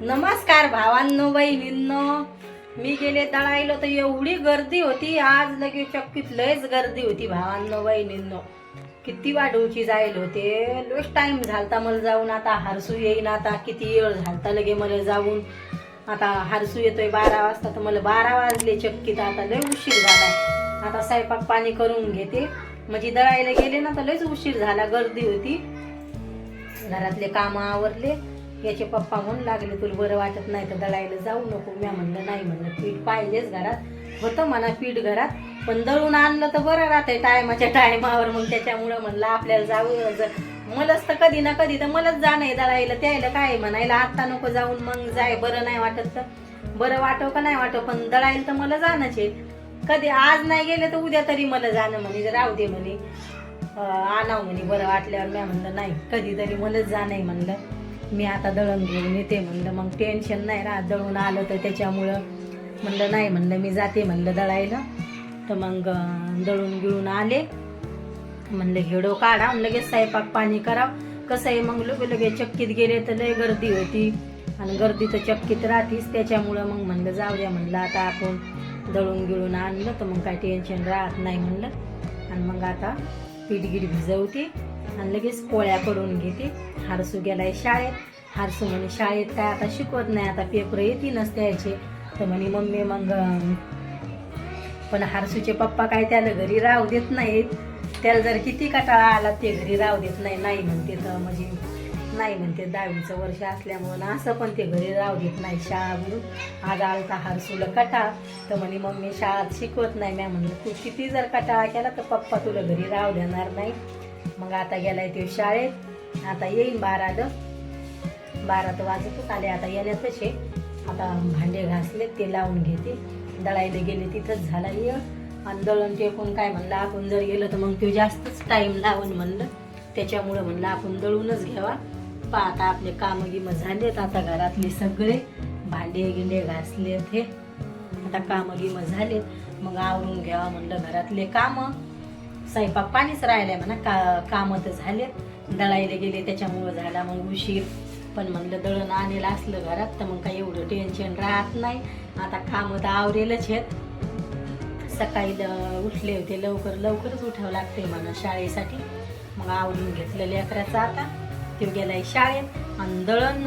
नमस्कार भावांनो बहिणींनो. मी गेले तळायलो तर एवढी गर्दी होती आज लगे चक्कीत लयच गर्दी होती भावांनो बहिणींनो. किती वाढवची जाईल होते. लोच टाइम झालता मला जाऊन आता हारसू येईन आता किती वेळ झालता लगे मला जाऊन. आता हारसू येतोय बारा वाजता तर मला बारा वाजले चक्कीत आता लय उशीर झाला. आता स्वयंपाक पाणी करून घेते. म्हणजे दळायला गेले ना तर लयच उशीर झाला गर्दी होती. घरातले काम आवरले. याचे पप्पा म्हणून लागले तुला बरं वाटत नाही तर दळायला जाऊ नको. मी म्हणलं नाही म्हणलं पीठ पाहिजेच घरात. होतं म्हणा पीठ घरात. पण दळून आणलं तर बरं राहतंय टायमाच्या टायमावर. मग त्याच्यामुळं म्हणलं आपल्याला जाऊ मलाच तर कधी ना कधी तर मलाच जाणं आहे दळायला. त्यायला काय म्हणायला आत्ता नको जाऊन मग जाय. बरं नाही वाटत तर. बरं वाटव का नाही वाटव पण दळायला तर मला जाणंच आहे. कधी आज नाही गेले तर उद्या तरी मला जाणं म्हणे राहू दे म्हणे. आणावं आणाव म्हणे बरं वाटल्यावर. मी म्हणलं नाही कधीतरी मलाच जाणं आहे. म्हणलं मी आता दळण घेऊन येते म्हणलं मग टेन्शन नाही राहत दळून आलं तर त्याच्यामुळं. म्हणलं नाही म्हणलं मी जाते म्हणलं दळायला. तर मग दळून गिळून आले. म्हणलं हेडो काढा आणि लगेच स्वयंपाक पाणी करा. कसं आहे मग लगे लगे चक्कीत गेले तर लय गर्दी होती. आणि गर्दी तर चक्कीत राहतीच. त्याच्यामुळं मग म्हणलं जाऊ द्या म्हणलं आता आपण दळून गिळून आणलं तर मग काय टेन्शन राहत नाही म्हणलं. आणि मग आता पीठ गिठ भिजवते आणि लगेच पोळ्या करून घेते. हारसू गेलाय शाळेत. हारसू म्हणे शाळेत काय आता शिकवत नाही आता पेपर येतीलच त्याचे. तर म्हणे मम्मी मग पण हारसूचे पप्पा काय त्याला घरी राहू देत नाहीत. त्याला जर किती कटाळा आला ते घरी राहू देत नाही. नाही म्हणते तर म्हणजे नाही म्हणते दहावीचं वर्ष असल्यामुळं ना असं पण ते घरी राहू देत नाही शाळा म्हणून. आज आलता हारसूला कटाळ. तर म्हणे मम्मी शाळेत शिकवत नाही. म्या म्हणलं तू किती जर कटाळा केला तर पप्पा तुला घरी राहू देणार नाही. मग आता गेलाय ते शाळेत. आता येईन बारा द. बारा तर वाजतच आले आता येण्यातच आहे आता भांडे घासले ते लावून घेते दळायला गेले तिथंच झाला ये आणि दळण टेकून काय म्हणलं आपण जर गेलं तर मग ते जास्तच टाईम लावून म्हणलं. त्याच्यामुळं म्हणलं आपण दळूनच घ्यावा. पा आता आपले कामं गिमं झालेत आता घरातले सगळे भांडे गिंडे घासले हे. आता कामं गिमं झालेत मग आवरून घ्यावा म्हणलं घरातले कामं. स्वयंपाक पाणीच राहिले म्हणा का कामं तर झालेत. दळायला गेले त्याच्यामुळं झाला मग उशीर. पण म्हणलं दळण आणलेलं असलं घरात तर मग काही एवढं टेन्शन राहत नाही. आता कामं तर आवरेलच आहेत. सकाळी उठले होते लवकर लवकरच उठावं लागते म्हणा शाळेसाठी. मग आवरून घेतलं लेकराचं आता. तो गेलाय शाळेत. आणि दळण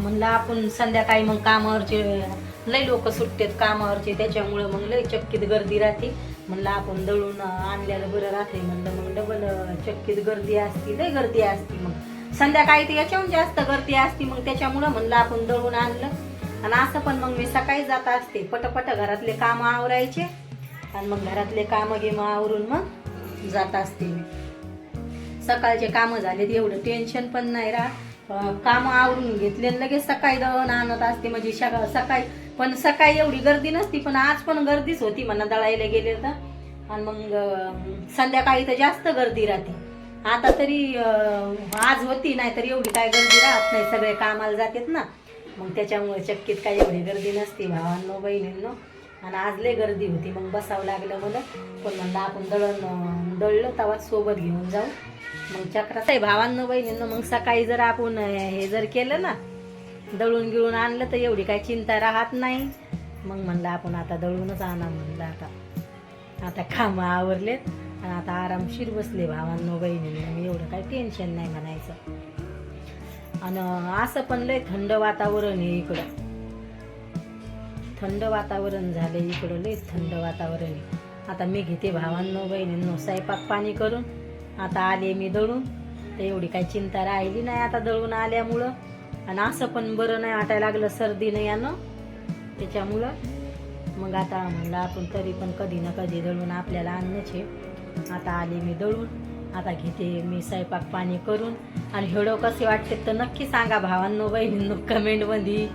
म्हणलं आपण संध्याकाळी मग कामावरचे लय लोक सुटतेत कामावरचे त्याच्यामुळं मग लय चक्कीत गर्दी राहते. म्हणलं आपण दळून अं, आणलेलं बरं राहते म्हणलं. मग डबल चक्कीत गर्दी असती लय गर्दी असती मग. संध्याकाळी तर याच्याहून जास्त गर्दी असती मग त्याच्यामुळं म्हणलं आपण दळून आणलं. आणि असं पण मग मी सकाळी जात असते पटपट घरातले कामं आवरायचे. आणि मग घरातले कामं गिमं आवरून मग जात असते मी. सकाळचे कामं झाले एवढं टेन्शन पण नाही राहत. कामं आवरून घेतले लगेच सकाळी दळून आणत असते. म्हणजे सकाळी पण सकाळी एवढी गर्दी नसती पण आज पण गर्दीच होती म्हणा दळायला गेले तर. आणि मग संध्याकाळी तर जास्त गर्दी राहते. आता तरी आज होती नाही तर एवढी काय गर्दी राहत नाही सगळे कामाला जातात ना. मग त्याच्यामुळे चक्कीत काय एवढी गर्दी नसते भावांनो बहिणींनो. आणि आज लय गर्दी होती मग बसावं लागलं मला पण म्हणलं आपण दळण दळलो दळलं तेव्हा सोबत घेऊन जाऊ. मग चक्रात आहे भावांनो बहिणींनो मग सकाळी जर आपण हे जर केलं ना दळून गिळून आणलं तर एवढी काही चिंता राहत नाही. मग म्हणलं आपण आता दळूनच आणा म्हणलं आता. आता कामं आवरलेत आणि आता आरामशीर बसले भावांनो बहिणींना. मग एवढं काही टेन्शन नाही म्हणायचं. आणि असं पण लय थंड वातावरण आहे इकडं. थंड वातावरण झालं इकडं लय थंड वातावरण आहे. आता मी घेते भावांनो बहिणींनो स्वयंपाक पाणी करून. आता आले मी दळून. तर एवढी काही चिंता राहिली नाही आता दळून आल्यामुळं. आणि असं पण बरं नाही वाटायला लागलं सर्दी नाही यानं. त्याच्यामुळं मग आता म्हणलं आपण तरी पण कधी ना कधी दळून आपल्याला आणण्याचे. आहे आता आले मी दळून. आता घेते मी स्वयंपाक पाणी करून. आणि हेडो कसे वाटते तर नक्की सांगा भावांनो बहिणींनो कमेंटमध्ये.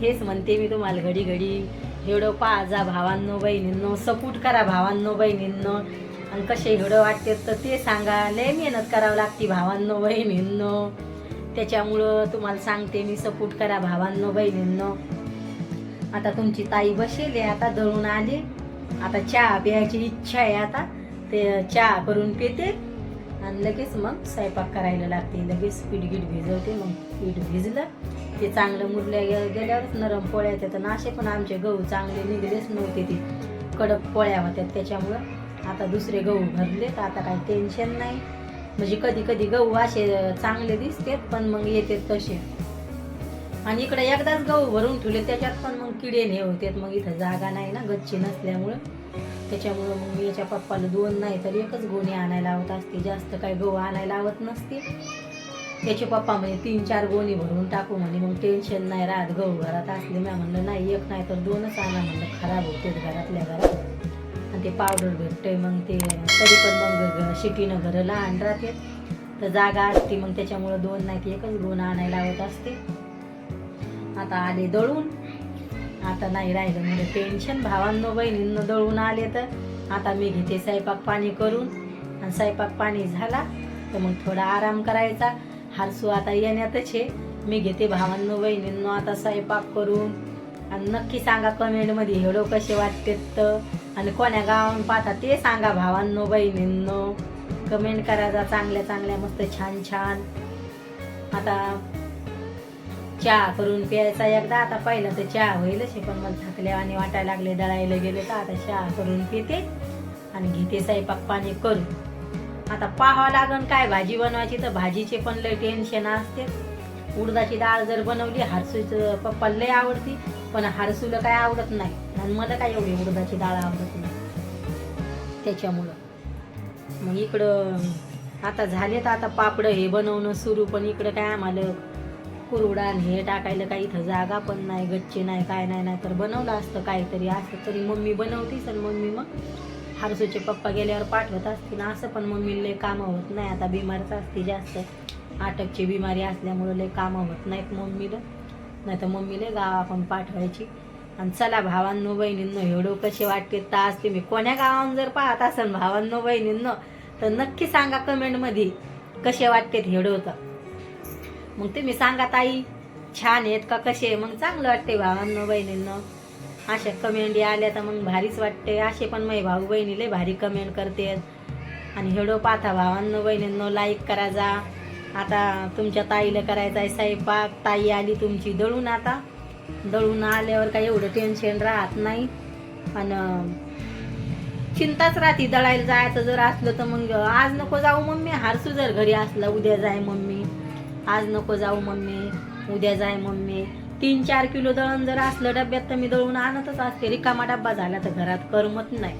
हेच म्हणते मी तुम्हाला घडी घडी हेडो जा भावांनो बहिणींनो सपोर्ट करा भावांनो बहिणींनो. आणि कसे हेडो वाटते तर ते सांगा. लय मेहनत करावं लागते भावांनो बहिणींनो. त्याच्यामुळं तुम्हाला सांगते मी सपोर्ट करा भावांनो बहिणींनो. आता तुमची ताई बसेल आहे आता दळून आली. आता चहा प्यायची इच्छा आहे आता. ते चहा करून पिते. आणि लगेच मग स्वयंपाक करायला लागते. लगेच पीठ गीठ भिजवते मग पीठ भिजलं. ते चांगलं मुरल्या गेल्यावरच नरम पोळ्या येतात. आणि असे पण आमचे गहू चांगले निघलेच नव्हते ते. कडक पोळ्या होत्या त्याच्यामुळं. आता दुसरे गहू भरले तर आता काही टेन्शन नाही. म्हणजे कधी कधी गहू असे चांगले दिसतात पण मग येते तसे. आणि इकडे एकदाच गहू भरून ठेवले त्याच्यात पण मग किडे हे होतात. मग इथं जागा नाही ना गच्ची नसल्यामुळं. त्याच्यामुळं मग मी याच्या पप्पाला दोन नाही तर एकच गोणी आणायला लावत असते. जास्त काही गहू आणायला लावत नसते. त्याचे पप्पा म्हणजे तीन चार गोणी भरून टाकू म्हणे. मग टेन्शन नाही राहत गहू घरात असले मी म्हणलं नाही एक नाही तर दोनच आणा. म्हणलं खराब होतेच घरातल्या घरात. आणि ते पावडर भेटते मग ते तरी पण मग शिटीनं घरं लहान राहते. तर जागा असते मग त्याच्यामुळं दोन नाही एकच दोन आणायला लावत असते. आता आले दळून. आता नाही राहिलं म्हणजे टेन्शन भावांनो बहिणींनो दळून आले तर. आता मी घेते स्वयंपाक पाणी करून. आणि स्वयंपाक पाणी झाला तर मग थोडा आराम करायचा. हारसू आता येण्यातच आहे. मी घेते भावांनो बहिणींनो आता स्वयंपाक करून. आणि नक्की सांगा कमेंटमध्ये हेडो कसे वाटते तर. आणि कोण्या गावाहून पाहता ते सांगा भावांनो बहिणींनो. कमेंट करायचा चांगल्या चांगल्या मस्त छान छान. आता चहा करून प्यायचा एकदा आता पहिला तर चहा होईलच असे पण मग थकले आणि वाटायला लागले दळायला गेले तर आता चहा करून पिते आणि घेते स्वयंपाक पाणी करू आता पाहावं लागन काय भाजी बनवायची तर भाजीचे पण लय टेन्शन असते. उडदाची डाळ जर बनवली हारसूचं पप्पा लय आवडती पण हारसूला काय आवडत नाही. आणि मला काय एवढी उडदाची डाळ आवडत नाही. त्याच्यामुळं. मग इकडं आता झालेत आता पापड हे बनवणं सुरू पण इकडं काय आम्हाला कुरुडान हे टाकायला काही इथं जागा पण नाही गच्ची नाही काय नाही नाही तर बनवलं असतं काहीतरी. असं तरी मम्मी बनवतीच आणि मम्मी मग हारसूचे पप्पा गेल्यावर पाठवत असतील. असं पण मम्मीला कामं होत नाही. आता बिमारच असते जास्त. अटकची बिमारी असल्यामुळं लय कामं होत नाहीत मम्मीला. नाही तर मम्मीला गावा पण पाठवायची. आणि चला भावांनो बहिणींनो हेडो कसे वाटते? तास तुम्ही कोण्या गावाहून जर पाहत असाल भावांनो बहिणींनो तर नक्की सांगा कमेंटमध्ये कसे वाटते हेडो तर मग तुम्ही सांगा ताई छान आहेत का कसे मग चांगलं वाटते भावांनो बहिणींनो. अशा कमेंट आल्या तर मग भारीच वाटते असे पण माझे भाऊ बहिणीले भारी कमेंट करते आणि हेडो पाहता भावांनो बहिणींनो लाईक करा जा. आता तुमच्या ताईला करायचा आहे स्वयंपाक. ताई आली तुमची दळून आता. दळून आल्यावर काही एवढं टेन्शन राहत नाही. आणि चिंताच राहते दळायला जायचं जर असलं तर मग आज नको जाऊ मम्मी. हारसू जर घरी असला उद्या जाय मम्मी. आज नको जाऊ मम्मी. उद्या जाय मम्मी. तीन चार किलो दळण जर असलं डब्यात तर मी दळून आणतच असते. रिकामा डब्बा झाला तर घरात करमत नाही.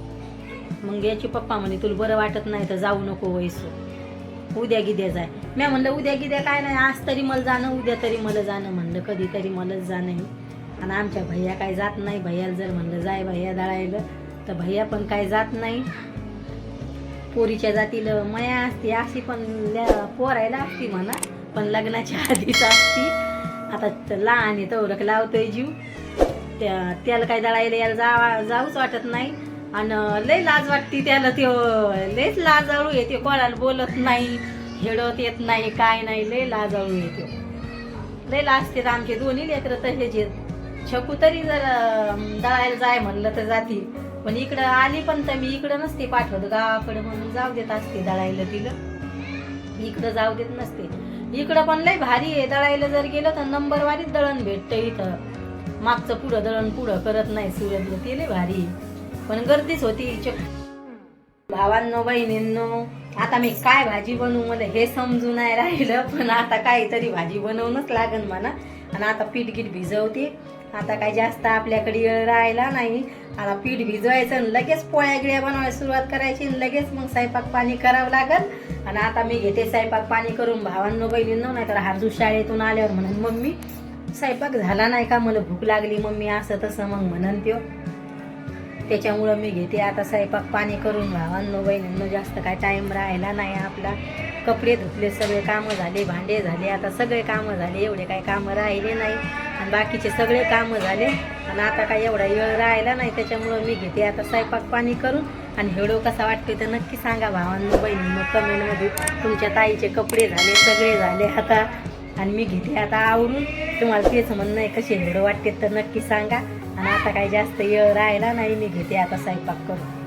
मग याची पप्पा म्हणे तुला बरं वाटत नाही तर जाऊ नको वैसू. उद्या गिद्या जाय. मी म्हणलं उद्या गिद्या काय नाही आज तरी मला जाणं उद्या तरी मला जाणं. म्हणलं कधीतरी मलाच जाणं आणि आमच्या भैया काय जात नाही भैयाला जर म्हणलं जाय भैया दळायला तर भैया पण काय जात नाही. पोरीच्या जातीला मया असती अशी पण पोरायला असती म्हणा पण लग्नाच्या आधीच असती. आता लहान आहे तर लावतोय जीव. त्या त्याला काय दळायला यायला जावा जाऊच वाटत नाही. आणि लय लाज वाटती त्याला त्यो लयच लाजाळू येते कोणाला बोलत नाही. हेडत येत नाही काय नाही लय लाजाऊ येते. लय लाजते आमचे दोन्ही लेकरं तसेच येत छकू तरी जर दळायला जाय म्हणलं तर जाती पण इकडं आली पण तर मी इकडं नसते पाठवत गावाकडे म्हणून जाऊ देत असते दळायला तिला. इकडं जाऊ देत नसते. इकडं पण लय भारी आहे दळायला जर गेलं तर नंबरवारीच दळण भेटतं इथं. मागचं पुढं दळण पुढं करत नाही सुरतला ते लय भारी पण गर्दीच होती भावांनो बहिणींनो आता मी काय भाजी बनवू मला हे समजून नाही राहिलं पण आता काहीतरी भाजी बनवूनच लागन म्हणा आणि आता पीठ गीठ भिजवते. आता काय जास्त आपल्याकडे राहिला नाही. आता पीठ भिजवायचं आणि लगेच पोळ्या गिळ्या बनवायला सुरुवात करायची आणि लगेच मग स्वयंपाक पाणी करावं लागल आणि आता मी घेते स्वयंपाक पाणी करून भावांनो बहिणींनो नाही तर हारजू शाळेतून आल्यावर म्हणून मम्मी स्वयंपाक झाला नाही का? मला भूक लागली मम्मी असं तसं मग म्हणन त्यो. त्याच्यामुळं मी घेते. आता स्वयंपाक पाणी करून भावांनो बहिणींना जास्त काय टाईम राहिला नाही आपला. कपडे धुतले सगळे कामं झाले भांडे झाले. आता सगळे कामं झाले एवढे काही कामं राहिले नाही. आणि बाकीचे सगळे कामं झाले. आणि आता काय एवढा वेळ राहिला नाही त्याच्यामुळं मी घेते. आता स्वयंपाक पाणी करून. आणि हेडो कसा वाटतोय तर नक्की सांगा भावांनो बहिणींना कमेंटमध्ये तुमच्या ताईचे कपडे झाले सगळे झाले आता. आणि मी घेते आता आवरून. तुम्हाला तेच म्हणणं आहे कसे हेडो वाटते तर नक्की सांगा. आणि आता काही जास्त वेळ राहिला नाही मी घेते आता स्वयंपाक करून.